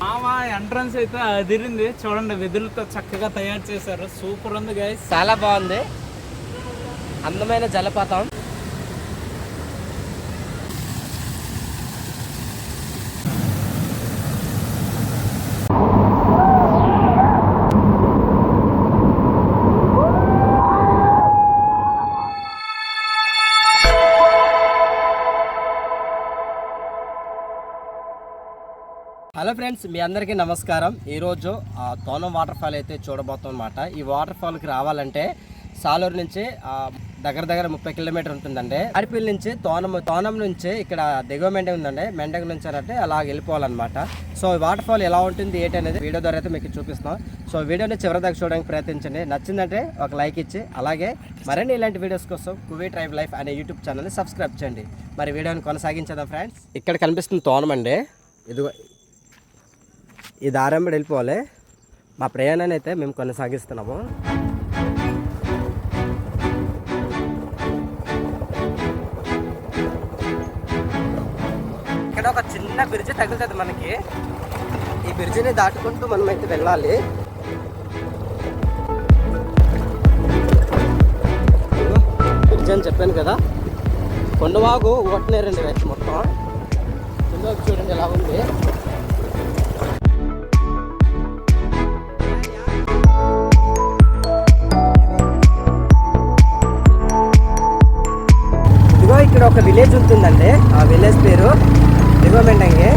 మామ ఎంట్రన్స్ అయితే అదిరింది. చూడండి వెదులతో చక్కగా తయారు చేశారు. సూపర్ ఉంది గాయ చాలా బాగుంది. అందమైన జలపాతం. హలో ఫ్రెండ్స్ మీ అందరికీ నమస్కారం. ఈరోజు ఆ, తోనం వాటర్ ఫాల్ అయితే చూడబోతాం అనమాట ఈ వాటర్ ఫాల్కి రావాలంటే సాలూరు నుంచి దగ్గర దగ్గర ముప్పై కిలోమీటర్ ఉంటుందండి. అరిపిల్ నుంచి తోనం తోనం నుంచి ఇక్కడ దిగువ మెండగ ఉందండి. మెండగ నుంచి అంటే అలా వెళ్ళిపోవాలన్నమాట. సో ఈ వాటర్ ఫాల్ ఎలా ఉంటుంది ఏంటి అనేది వీడియో ద్వారా అయితే మీకు చూపిస్తాం. సో వీడియోని చివరి దాకా చూడడానికి ప్రయత్నించండి. నచ్చిందంటే ఒక లైక్ ఇచ్చి అలాగే మరిన్ని ఇలాంటి వీడియోస్ కోసం కువీ ట్రైబ్ లైఫ్ అనే యూట్యూబ్ ఛానల్ని సబ్స్క్రైబ్ చేయండి. మరి వీడియోని కొనసాగించదా ఫ్రెండ్స్. ఇక్కడ కనిపిస్తుంది తోనం అండి. ఇదిగో ఈ దారంబడి వెళ్ళిపోవాలి. మా ప్రయాణాన్ని అయితే మేము కొనసాగిస్తున్నాము. ఇక్కడ ఒక చిన్న బ్రిడ్జ్ తగులుతుంది మనకి. ఈ బ్రిడ్జిని దాటుకుంటూ మనం అయితే వెళ్ళాలి. బ్రిడ్జ్ అని చెప్పాను కదా. కొండవాగు ఒకటినేరండి వచ్చి మొత్తం. కింద చూడండి ఎలా ఉంది. ఒక విలేజ్ ఉంటుందండి. ఆ విలేజ్ పేరు దిగో మెండంగి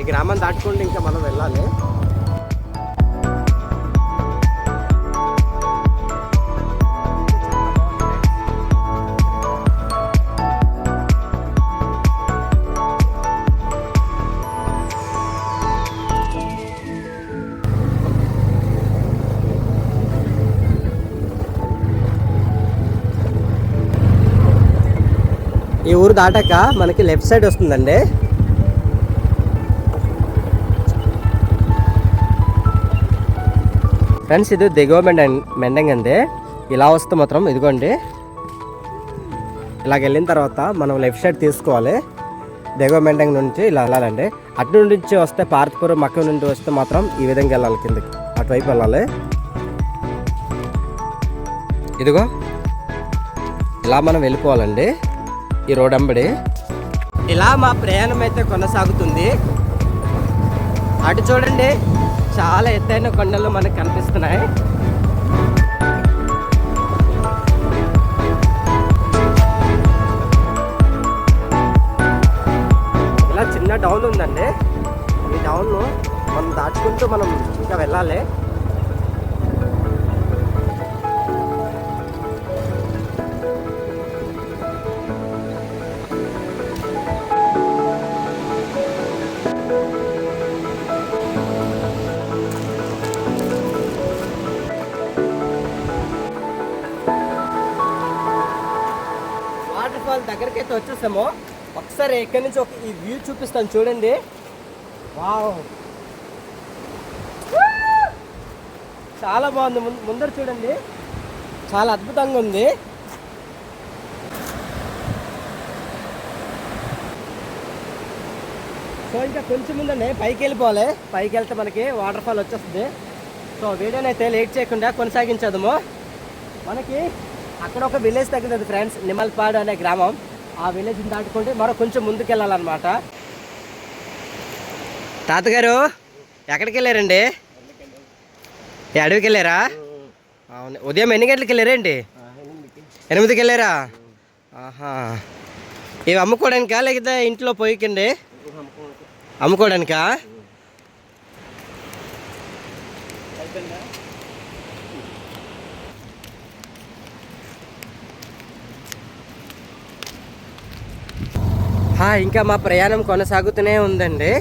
ఈ గ్రామం దాటుకుంటూ ఇంకా మనం వెళ్ళాలి. ఊరు దాటాక మనకి లెఫ్ట్ సైడ్ వస్తుందండి. ఫ్రెండ్స్ ఇది దిగువ మెండ మెండంగ్ అండి. ఇలా వస్తే మాత్రం ఇదిగోండి. ఇలాగ వెళ్ళిన తర్వాత మనం లెఫ్ట్ సైడ్ తీసుకోవాలి. దిగువ మెండంగ్ నుంచి ఇలా వెళ్ళాలండి. అటు నుంచి వస్తే పార్తిపురం మక్క నుండి వస్తే మాత్రం ఈ విధంగా వెళ్ళాలి కిందకి. అటువైపు వెళ్ళాలి. ఇదిగో ఇలా మనం వెళ్ళిపోవాలండి. ఈ రోడ్ అంబడి. ఇలా మా ప్రయాణం అయితే కొనసాగుతుంది. అటు చూడండి చాలా ఎత్తైన కొండలు మనకు కనిపిస్తున్నాయి. ఇలా చిన్న డౌన్ ఉందండి. ఈ డౌన్ మనం దాటుకుంటూ మనం ఇంకా వెళ్ళాలి. అయితే వచ్చేసాము. ఒకసారి ఇక్కడి నుంచి ఒక ఈ వ్యూ చూపిస్తాను చూడండి. వావ్. చాలా బాగుంది. ముందర చూడండి. చాలా అద్భుతంగా ఉంది. సో ఇంకా కొంచెం ముందండి పైకి వెళ్ళిపోవాలి. పైకి వెళ్తే మనకి వాటర్ ఫాల్ వచ్చేస్తుంది. సో వీడియోని అయితే లేట్ చేయకుండా కొనసాగించదము మనకి అక్కడ ఒక విలేజ్ తగ్గింది ఫ్రెండ్స్ నిమల్పాడు అనే గ్రామం. ఆ విలేజ్ దాటుకుంటే మరో కొంచెం ముందుకు వెళ్ళాలన్నమాట తాతగారు ఎక్కడికి వెళ్ళారండి అడవికి వెళ్ళారా అవును. ఉదయం ఎన్ని గంటలకు వెళ్ళారేంటి? ఎనిమిదికి. వెళ్ళారా ఆహా. ఇవి అమ్ముకోవడానికా లేకపోతే ఇంట్లో పోయికండి? అమ్ముకోవడానికా? ఇంకా మా ప్రయాణం కొనసాగుతూనే ఉందండి.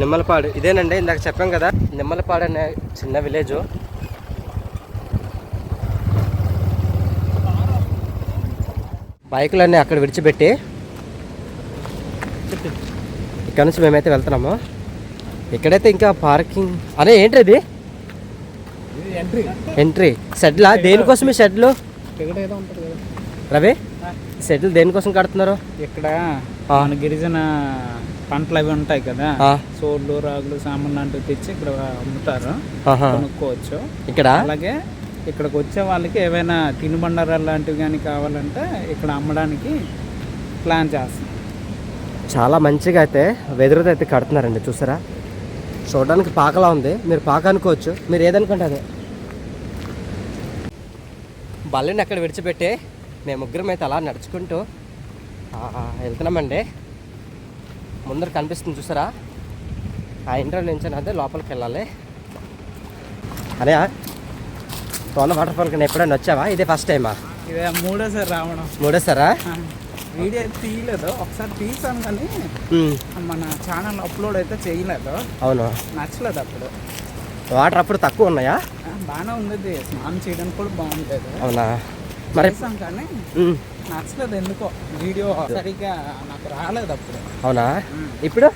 నిమ్మలపాడు ఇదేనండి ఇందాక చెప్పాం కదా నిమ్మలపాడు అనే చిన్న విలేజ్. బైకులన్నీ అక్కడ విడిచిపెట్టి. ఇక్కడ నుంచి మేమైతే వెళ్తున్నాము? ఇక్కడైతే ఇంకా పార్కింగ్ అదే ఏంటి ఇది? ఎంట్రీ ఎంట్రీ షెడ్లా షెడ్లు ఏదో ఉంటుంది కదా. రవి షెడ్లు దేనికోసం కడుతున్నారు? ఇక్కడ. మన గిరిజన పంటలు అవి ఉంటాయి కదా. సోళ్ళు రాగులు సామాన్ లాంటివి తెచ్చి ఇక్కడ అమ్ముతారు. కొనుక్కోవచ్చు. ఇక్కడ? అలాగే ఇక్కడికి వచ్చే వాళ్ళకి ఏవైనా తినుబండారాలు లాంటివి కానీ కావాలంటే ఇక్కడ అమ్మడానికి ప్లాన్ చేస్తాం చాలా మంచిగా అయితే వెదురుతో అయితే కడుతున్నారండి చూసారా? చూడడానికి పాకలా ఉంది. మీరు పాక అనుకోవచ్చు. మీరు ఏదనుకుంటే అదే. బల్లిని అక్కడ విడిచిపెట్టి మేము ముగ్గురం అయితే అలా నడుచుకుంటూ వెళ్తున్నామండి. ముందర కనిపిస్తుంది చూసారా? ఆ ఇంటర్వ్యూ నుంచి అదే లోపలికి వెళ్ళాలి. అదే తోన వాటర్ ఫాల్ కింద ఎప్పుడైనా వచ్చావా? ఇదే ఫస్ట్ టైమా ఇదే మూడోసారి రావడం. మూడోసారా? వీడియో అయితే తీయలేదు. ఒకసారి తీసాను కానీ మన ఛానల్ అప్లోడ్ అయితే చేయలేదు. అవును? నచ్చలేదు అప్పుడు. వాటర్ అప్పుడు తక్కువ ఉన్నాయా? బాగానే ఉంది స్నానం చేయడానికి కూడా బాగుంటుంది అవునా? మరి కానీ నచ్చలేదు ఎందుకో. వీడియో సరిగ్గా నాకు రాలేదు అప్పుడు. అవునా? ఇప్పుడు?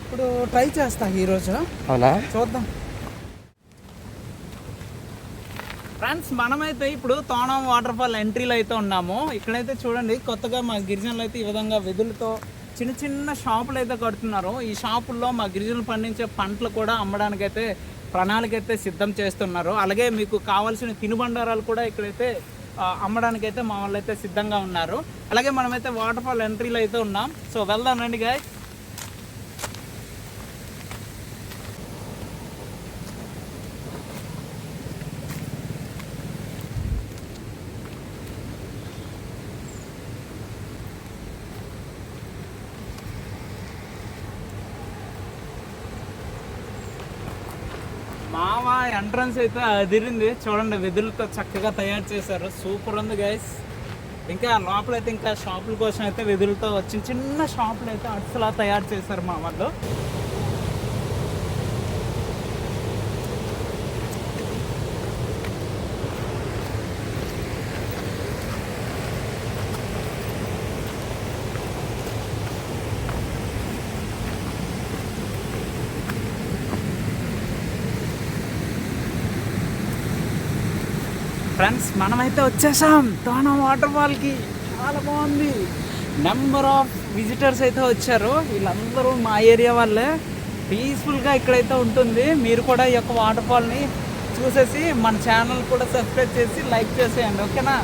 ఇప్పుడు ట్రై చేస్తా ఈరోజు అవునా? చూద్దాం. ఫ్రెండ్స్ మనమైతే ఇప్పుడు తోణం వాటర్ ఫాల్ ఎంట్రీలో అయితే ఉన్నాము. ఇక్కడైతే చూడండి కొత్తగా మా గిరిజనులు అయితే ఈ విధంగా వెదులతో చిన్న చిన్న షాపులు అయితే కడుతున్నారు. ఈ షాపుల్లో మా గిరిజనులు పండించే పంటలు కూడా అమ్మడానికైతే ప్రణాళిక అయితే సిద్ధం చేస్తున్నారు. అలాగే మీకు కావాల్సిన తినుబండారాలు కూడా ఇక్కడైతే అమ్మడానికైతే మా వాళ్ళు అయితే సిద్ధంగా ఉన్నారు. అలాగే మనమైతే వాటర్ ఫాల్ ఎంట్రీలో అయితే ఉన్నాం. సో వెళ్దాం రండి గాయ మావా ఎంట్రన్స్ అయితే అదిరింది. చూడండి వెదులతో చక్కగా తయారు చేశారు. సూపర్ ఉంది గైస్ ఇంకా లోపలైతే ఇంకా షాపుల కోసం అయితే వెదులతో వచ్చిన చిన్న షాపులు అయితే అట్సలా తయారు చేశారు మా వాళ్ళు. ఫ్రెండ్స్ మనమైతే వచ్చేసాం. తోన వాటర్ ఫాల్కి. చాలా బాగుంది. నెంబర్ ఆఫ్ విజిటర్స్ అయితే వచ్చారు. వీళ్ళందరూ మా ఏరియా వాళ్ళే. పీస్ఫుల్గా ఇక్కడైతే ఉంటుంది. మీరు కూడా ఈ యొక్క వాటర్ ఫాల్ని చూసేసి మన ఛానల్ కూడా సబ్స్క్రైబ్ చేసి లైక్ చేసేయండి. ఓకేనా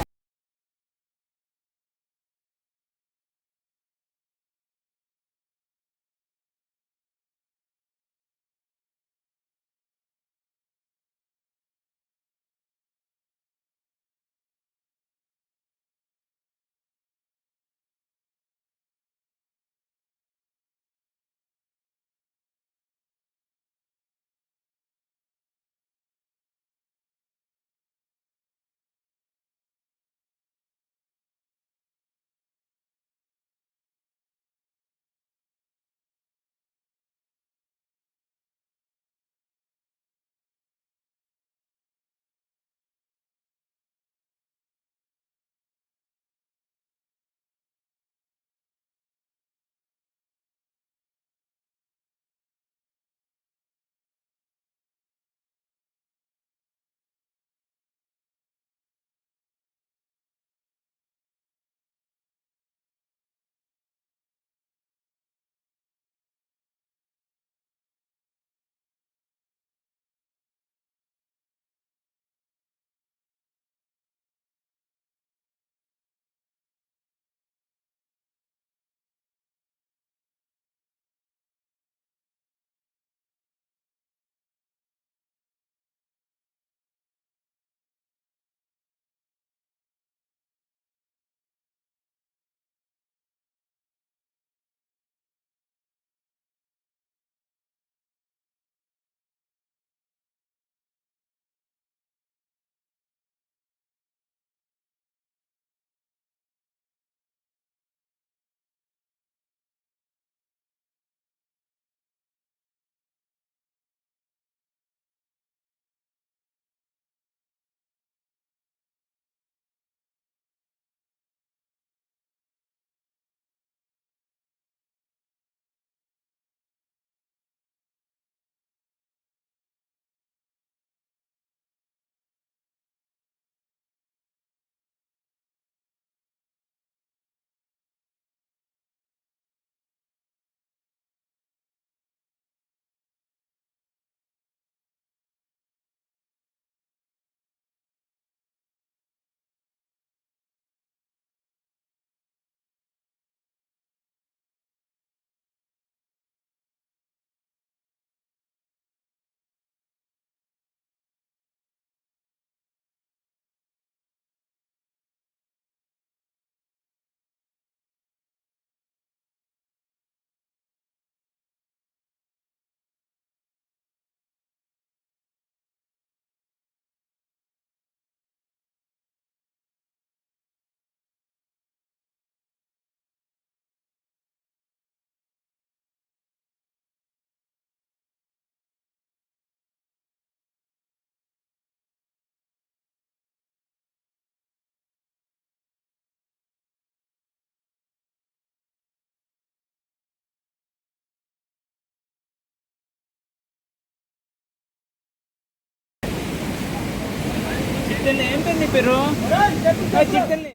చిట్టెల్లి ఏం పేరు నీ పేరు ఏయ్, చిట్టెల్లి